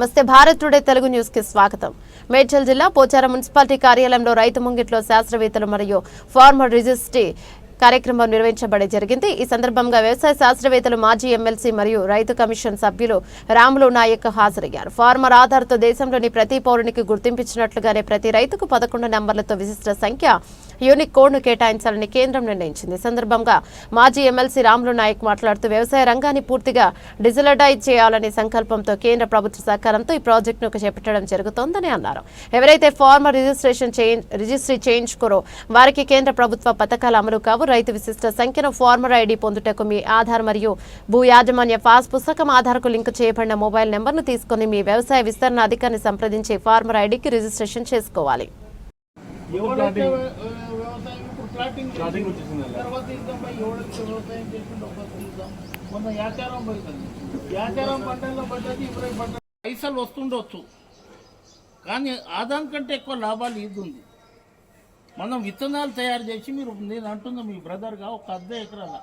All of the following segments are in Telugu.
నమస్తే భారత్ టుడే తెలుగు న్యూస్కి స్వాగతం. మేడ్చల్ జిల్లా పోచారం మున్సిపాలిటీ కార్యాలయంలో రైతు ముంగిట్లో శాస్త్రవేత్తలు మరియు ఫార్మర్ రిజిస్ట్రీ కార్యక్రమం నిర్వహించబడి జరిగింది. ఈ సందర్భంగా వ్యవసాయ శాస్త్రవేత్తలు మాజీ ఎమ్మెల్సీ మరియు రైతు కమిషన్ సభ్యులు రాములు నాయక్ హాజరయ్యారు. ఫార్మర్ ఆధార్తో దేశంలోని ప్రతి పౌరునికి గుర్తింపించినట్లుగానే ప్రతి రైతుకు పదకొండు నంబర్లతో విశిష్ట సంఖ్య యూనిక్ కోడ్ను కేటాయించాలని కేంద్రం నిర్ణయించింది. ఈ సందర్భంగా మాజీ ఎమ్మెల్సీ రాములు నాయక్ మాట్లాడుతూ వ్యవసాయ రంగాన్ని పూర్తిగా డిజిటలైజ్ చేయాలనే సంకల్పంతో కేంద్ర ప్రభుత్వ సహకారంతో ఈ ప్రాజెక్టును చేపట్టడం జరుగుతోందని అన్నారు. ఎవరైతే ఫార్మర్ రిజిస్ట్రేషన్ రిజిస్ట్రీ చేయించుకోరో వారికి కేంద్ర ప్రభుత్వ పథకాలు అమలు కావు. రైతు విశిష్ట సంఖ్యను ఫార్మర్ ఐడి పొందుటకు మీ ఆధార్ మరియు భూ యాజమాన్య పాస్ పుస్తకం ఆధార్కు లింక్ చేయబడిన మొబైల్ నెంబర్ను తీసుకుని మీ వ్యవసాయ విస్తరణ అధికారిని సంప్రదించి ఫార్మర్ ఐడికి రిజిస్ట్రేషన్ చేసుకోవాలి. ఎవరైతే వ్యవసాయం ఇప్పుడు ప్లాటింగ్. తర్వాత ఇద్దాం వ్యవసాయం ఇద్దాం మొన్న యాచారం పోయింది యాచారం పంటల్లో పడ్డది ఇప్పుడు పైసలు వస్తుండొచ్చు. కానీ ఆదాయం కంటే ఎక్కువ లాభాలు ఇది ఉంది మనం విత్తనాలు తయారు చేసి మీరు నేను అంటున్నా మీ బ్రదర్గా ఒక అర్ధ ఎకరాల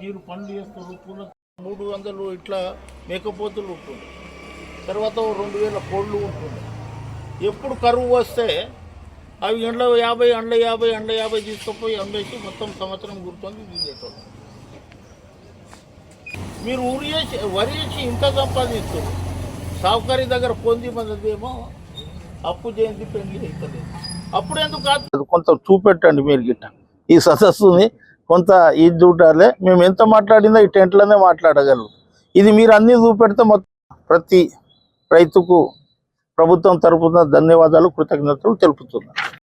మీరు పండ్లు చేస్తారు పూల మూడు వందలు ఇట్లా మేకపోతులు ఉంటుంది తర్వాత రెండు వేల కోళ్ళు ఉంటుంది ఎప్పుడు కరువు వస్తే అవి ఎండ యాభై ఎండ యాభై ఎండ యాభై తీసుకుపోయి అమ్మేసి మొత్తం సంవత్సరం గుర్తుంది తీసేటోళ్ళు మీరు ఊరి వరి వేసి ఇంత సంపాదిస్తారు సాహుకారి దగ్గర పొంది మనదేమో అప్పు చేయింది పెళ్ళి అవుతుంది అప్పుడు ఎందుకు కాదు? కొంత చూపెట్టండి మీరు గిట్ట. ఈ సదస్సుని కొంత ఇది చూడాలే మేము ఎంత మాట్లాడిందో ఈ టెంట్లోనే మాట్లాడగలం ఇది మీరు అన్ని చూపెడితే మొత్తం ప్రతి రైతుకు ప్రభుత్వం తరపున ధన్యవాదాలు కృతజ్ఞతలు తెలుపుతున్నాను.